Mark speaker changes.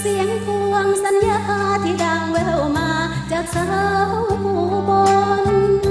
Speaker 1: เสียงพวงสัญญาที่ดังแววมาจากสาวบน